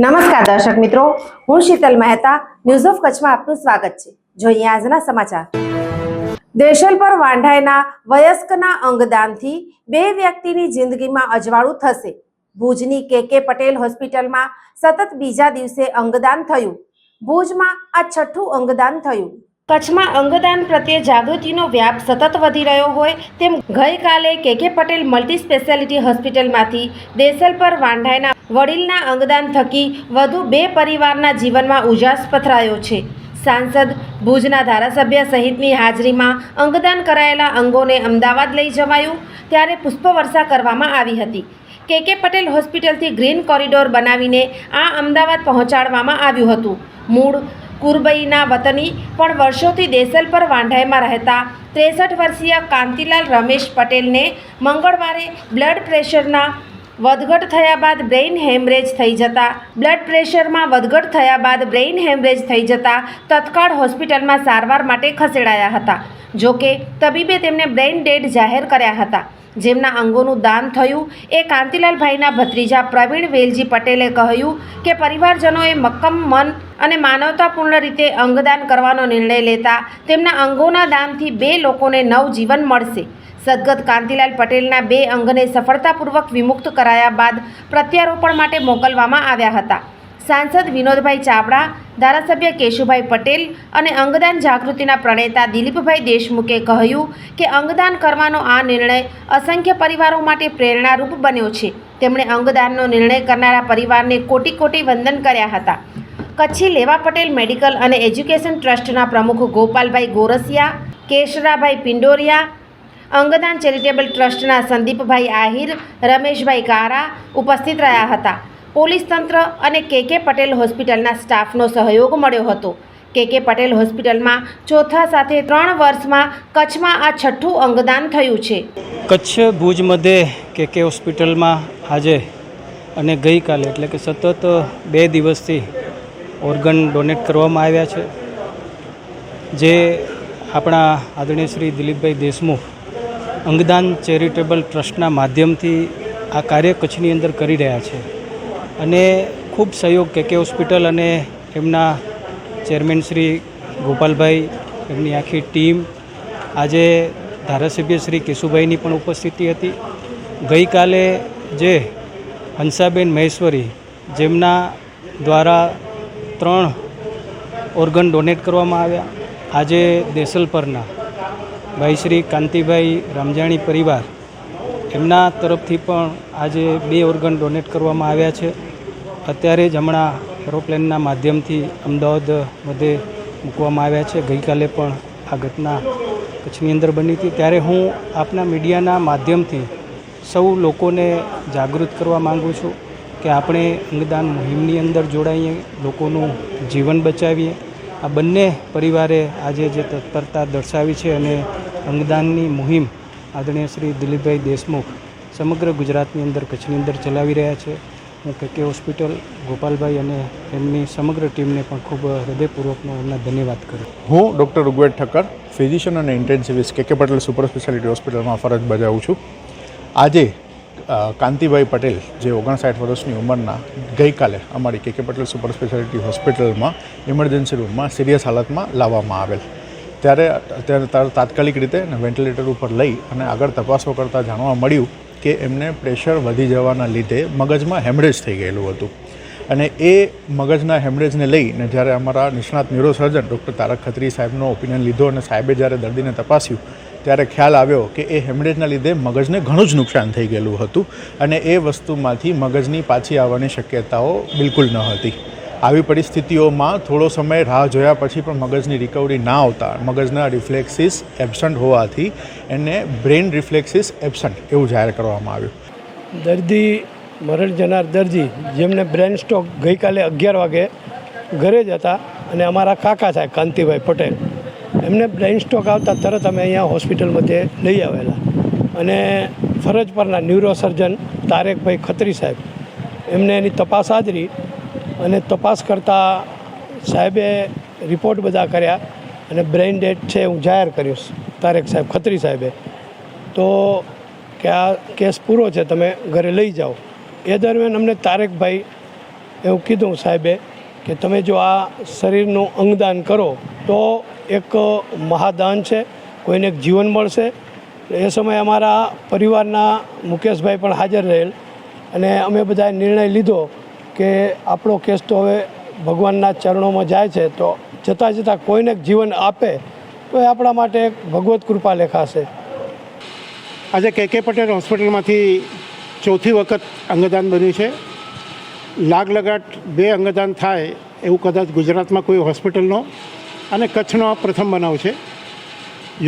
નમસ્કાર દર્શક મિત્રો, હું શીતલ મહેતા ન્યૂઝ ઓફ કચ્છમાં આપનું સ્વાગત છે. જોઈએ આજના સમાચાર. દેશલ પર વાંઢાયના વયસ્કના અંગદાનથી બે વ્યક્તિની જિંદગીમાં અજવાળું થશે. ભુજની કે કે પટેલ હોસ્પિટલમાં સતત બીજા દિવસે અંગદાન થયું. ભુજમાં આ છઠ્ઠું અંગદાન થયું. કચ્છમાં અંગદાન પ્રત્યે જાગૃતિનો વ્યાપ સતત વધી રહ્યો હોય તેમ ગઈકાલે કે કે પટેલ મલ્ટી સ્પેશિયાલિટી હોસ્પિટલમાંથી દેસલ પર વાંઢાયના વડીલના અંગદાન થકી વધુ બે પરિવારના જીવનમાં ઉજાસ પથરાયો છે. સાંસદ, ભુજના ધારાસભ્ય સહિતની હાજરીમાં અંગદાન કરાયેલા અંગોને અમદાવાદ લઈ જવાયું, ત્યારે પુષ્પવર્ષા કરવામાં આવી હતી. કે કે પટેલ હોસ્પિટલથી ગ્રીન કોરિડોર બનાવીને આ અમદાવાદ પહોંચાડવામાં આવ્યું હતું. મૂળ કુરબઈના વતની પણ વર્ષોથી દેસલ પર વાંઢાઈમાં રહેતા ત્રેસઠ વર્ષીય કાંતિલાલ રમેશ પટેલને મંગળવારે બ્લડ પ્રેશરના વધઘટ થયા બાદ બ્રેઇન હેમરેજ થઈ જતા. બ્લડ પ્રેશરમાં વધઘટ થયા બાદ બ્રેઇન હેમરેજ થઈ જતા તત્કાળ હોસ્પિટલમાં સારવાર માટે ખસેડાયા હતા. જોકે તબીબે તેમને બ્રેઇન ડેડ જાહેર કર્યા હતા. જેમના અંગોનું દાન થયું, એ કાંતિલાલભાઈના ભત્રીજા પ્રવીણ વેલજી પટેલે કહ્યું કે પરિવારજનોએ મક્કમ મન અને માનવતાપૂર્ણ રીતે અંગદાન કરવાનો નિર્ણય લેતા તેમના અંગોના દાનથી બે લોકોને નવજીવન મળશે. સદગત કાંતિલાલ પટેલના બે અંગને સફળતાપૂર્વક વિમુક્ત કરાયા બાદ પ્રત્યારોપણ માટે મોકલવામાં આવ્યા હતા. સાંસદ વિનોદભાઈ ચાવડા, ધારાસભ્ય કેશુભાઈ પટેલ અને અંગદાન જાગૃતિના પ્રણેતા દિલીપભાઈ દેશમુખે કહ્યું કે અંગદાન કરવાનો આ નિર્ણય અસંખ્ય પરિવારો માટે પ્રેરણારૂપ બન્યો છે. તેમણે અંગદાનનો નિર્ણય કરનારા પરિવારને કોટી કોટી વંદન કર્યા હતા. કચ્છી લેવા પટેલ મેડિકલ અને એજ્યુકેશન ટ્રસ્ટના પ્રમુખ ગોપાલભાઈ ગોરસિયા, કેશરાભાઈ પિંડોરિયા અંગદાન ચેરિટેબલ ટ્રસ્ટના સંદીપભાઈ આહિર, રમેશભાઈ કારા ઉપસ્થિત રહ્યા હતા. પોલીસ તંત્ર અને કે કે પટેલ હોસ્પિટલના સ્ટાફનો સહયોગ મળ્યો હતો. કે કે પટેલ હોસ્પિટલમાં ચોથા સાથે ત્રણ વર્ષમાં કચ્છમાં આ છઠ્ઠું અંગદાન થયું છે. કચ્છ ભુજ મધ્યે કે કે હોસ્પિટલમાં આજે અને ગઈકાલે એટલે કે સતત બે દિવસથી ઓર્ગન ડોનેટ કરવામાં આવ્યા છે. જે આપણા આદરણીય શ્રી દિલીપભાઈ દેશમુખ અંગદાન ચેરિટેબલ ટ્રસ્ટના માધ્યમથી આ કાર્ય કચ્છની અંદર કરી રહ્યા છે. અને ખૂબ સહયોગ કે કે હોસ્પિટલ અને એમના ચેરમેન શ્રી ગોપાલભાઈ, એમની આખી ટીમ, આજે ધારાસભ્ય શ્રી કેશુભાઈની પણ ઉપસ્થિતિ હતી. ગઈકાલે જે હંસાબેન મહેશ્વરી જેમના દ્વારા ત્રણ ઓર્ગન ડોનેટ કરવામાં આવ્યા. આજે દેસલ પરના ભાઈ શ્રી કાંતિભાઈ રામજાણી પરિવાર, એમના તરફથી પણ આજે બે ઓર્ગન ડોનેટ કરવામાં આવ્યા છે. અત્યારે જ હમણાં એરોપ્લેનના માધ્યમથી અમદાવાદ મધ્યે મૂકવામાં આવ્યા છે. ગઈકાલે પણ આ ઘટના કચ્છની અંદર બની હતી. ત્યારે હું આપના મીડિયાના માધ્યમથી સૌ લોકોને જાગૃત કરવા માગું છું કે આપણે અંગદાન મુહિમની અંદર જોડાઈએ, લોકોનું જીવન બચાવીએ. આ બંને પરિવારે આજે જે તત્પરતા દર્શાવી છે અને અંગદાનની મુહિમ આદરણીય શ્રી દિલીપભાઈ દેશમુખ સમગ્ર ગુજરાતની અંદર કચ્છની અંદર ચલાવી રહ્યા છે. હું કે હોસ્પિટલ, ગોપાલભાઈ અને એમની સમગ્ર ટીમને પણ ખૂબ હૃદયપૂર્વકનો એમના ધન્યવાદ કરું. હું ડૉક્ટર ઋગ્વેદ ઠક્કર, ફિઝિશિયન અને intensivist K K Patel super speciality હોસ્પિટલમાં ફરજ બજાવું છું. આજે કાંતિભાઈ પટેલ, જે ઓગણસાઠ વર્ષની ઉંમરના ગઈકાલે અમારી K K Patel super speciality હોસ્પિટલમાં ઇમરજન્સી રૂમમાં સિરિયસ હાલતમાં લાવવામાં આવેલ. ત્યારે તાત્કાલિક રીતે વેન્ટિલેટર ઉપર લઈ અને આગળ તપાસો કરતાં જાણવા મળ્યું કે એમને પ્રેશર વધી જવાના લીધે મગજમાં હેમરેજ થઈ ગયેલું હતું. અને એ મગજના હેમરેજને લઈને જ્યારે અમારા નિષ્ણાત ન્યુરોસર્જન ડૉક્ટર તારક ખત્રી સાહેબનો ઓપિનિયન લીધો અને સાહેબે જ્યારે દર્દીને તપાસ્યું, ત્યારે ખ્યાલ આવ્યો કે એ હેમરેજના લીધે મગજને ઘણું જ નુકસાન થઈ ગયેલું હતું અને એ વસ્તુમાંથી મગજની પાછી આવવાની શક્યતાઓ બિલકુલ ન હતી. આવી પરિસ્થિતિઓમાં થોડો સમય રાહ જોયા પછી પણ મગજની રિકવરી ના આવતા. મગજના રિફ્લેક્સિસ એબસન્ટ હોવાથી એને બ્રેઇન રિફ્લેક્સિસ એબસન્ટ એવું જાહેર કરવામાં આવ્યું. દર્દી, મરણ જનાર દર્દી, જેમને બ્રેન સ્ટોક ગઈકાલે અગિયાર વાગે ઘરે જ હતા અને અમારા કાકા થાય કાંતિભાઈ પટેલ, એમને બ્રેન સ્ટોક આવતા તરત અમે અહીંયા હોસ્પિટલ મધ્યે લઈ આવેલા. અને ફરજ પરના ન્યુરોસર્જન તારેકભાઈ ખત્રી સાહેબ, એમને એની તપાસ આદરી અને તપાસ કરતાં સાહેબે રિપોર્ટ બધા કર્યા અને બ્રેઇન ડેડ છે હું જાહેર કર્યું તારેક સાહેબ ખત્રી સાહેબે. તો કે આ કેસ પૂરો છે તમે ઘરે લઈ જાઓ. એ દરમિયાન અમને તારેકભાઈ એવું કીધું સાહેબે કે તમે જો આ શરીરનું અંગદાન કરો તો એક મહાદાન છે, કોઈને એક જીવન મળશે. એ સમયે અમારા પરિવારના મુકેશભાઈ પણ હાજર રહેલ અને અમે બધાએ નિર્ણય લીધો કે આપણો કેસ તો હવે ભગવાનના ચરણોમાં જાય છે, તો જતાં જતાં કોઈને જીવન આપે, તો એ આપણા માટે એક ભગવત કૃપા લેખાશે. આજે કે કે પટેલ હોસ્પિટલમાંથી ચોથી વખત અંગદાન બન્યું છે. લાગ લગાટ બે અંગદાન થાય એવું કદાચ ગુજરાતમાં કોઈ હોસ્પિટલનો અને કચ્છનો આ પ્રથમ બનાવ છે.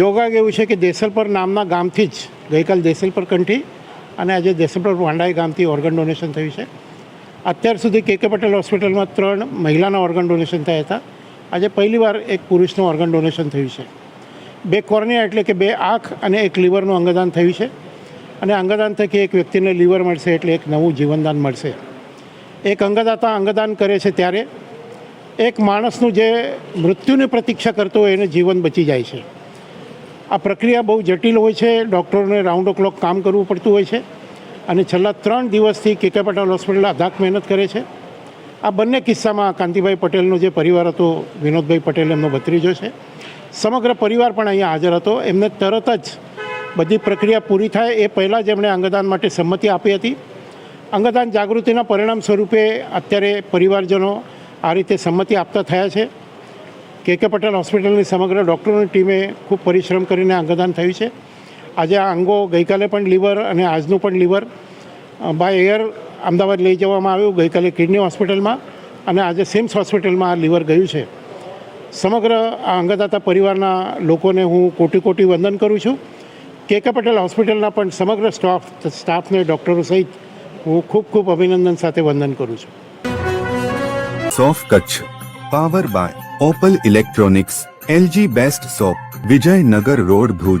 યોગા એવું છે કે દેસલપર નામના ગામથી જ ગઈકાલ દેસલપર કંઠી અને આજે દેસલપર વાંડાઈ ગામથી ઓર્ગન ડોનેશન થયું છે. અત્યાર સુધી કે કે પટેલ હોસ્પિટલમાં ત્રણ મહિલાના ઓર્ગન ડોનેશન થયા હતા. આજે પહેલીવાર એક પુરુષનું ઓર્ગન ડોનેશન થયું છે. બે કોર્નિયા એટલે કે બે આંખ અને એક લીવરનું અંગદાન થયું છે. અને અંગદાન થકી એક વ્યક્તિને લીવર મળશે એટલે એક નવું જીવનદાન મળશે. એક અંગદાતા અંગદાન કરે છે ત્યારે એક માણસનું જે મૃત્યુની પ્રતીક્ષા કરતો હોય એને જીવન બચી જાય છે. આ પ્રક્રિયા બહુ જટિલ હોય છે. ડૉક્ટરોને રાઉન્ડ ઓ ક્લોક કામ કરવું પડતું હોય છે. અને છેલ્લા ત્રણ દિવસથી કે કે પટેલ હોસ્પિટલ અધાક મહેનત કરે છે. આ બંને કિસ્સામાં કાંતિભાઈ પટેલનો જે પરિવાર હતો, વિનોદભાઈ પટેલ એમનો ભત્રીજો છે. સમગ્ર પરિવાર પણ અહીંયા હાજર હતો. એમને તરત જ બધી પ્રક્રિયા પૂરી થાય એ પહેલાં જ એમણે અંગદાન માટે સંમતિ આપી હતી. અંગદાન જાગૃતિના પરિણામ સ્વરૂપે અત્યારે પરિવારજનો આ રીતે સંમતિ આપતા થયા છે. કે કે પટેલ હોસ્પિટલની સમગ્ર ડૉક્ટરોની ટીમે ખૂબ પરિશ્રમ કરીને અંગદાન થયું છે. આજે આ અંગો ગઈકાલે પણ લીવર અને આજનું પણ લીવર બાય એર અમદાવાદ લઈ જવામાં આવ્યું. ગઈકાલે કિડની હોસ્પિટલમાં અને આજે સિમ્સ હોસ્પિટલમાં આ લીવર ગયું છે. સમગ્ર આ અંગદાતા પરિવારના લોકોને હું કોટી કોટી વંદન કરું છું. કે કે પટેલ હોસ્પિટલના પણ સમગ્ર સ્ટાફ, સ્ટાફને, ડૉક્ટરો સહિત હું ખૂબ ખૂબ અભિનંદન સાથે વંદન કરું છું. સોફ Kutch, power by Opal electronics, LG best shop, Vijaynagar road Bhuj.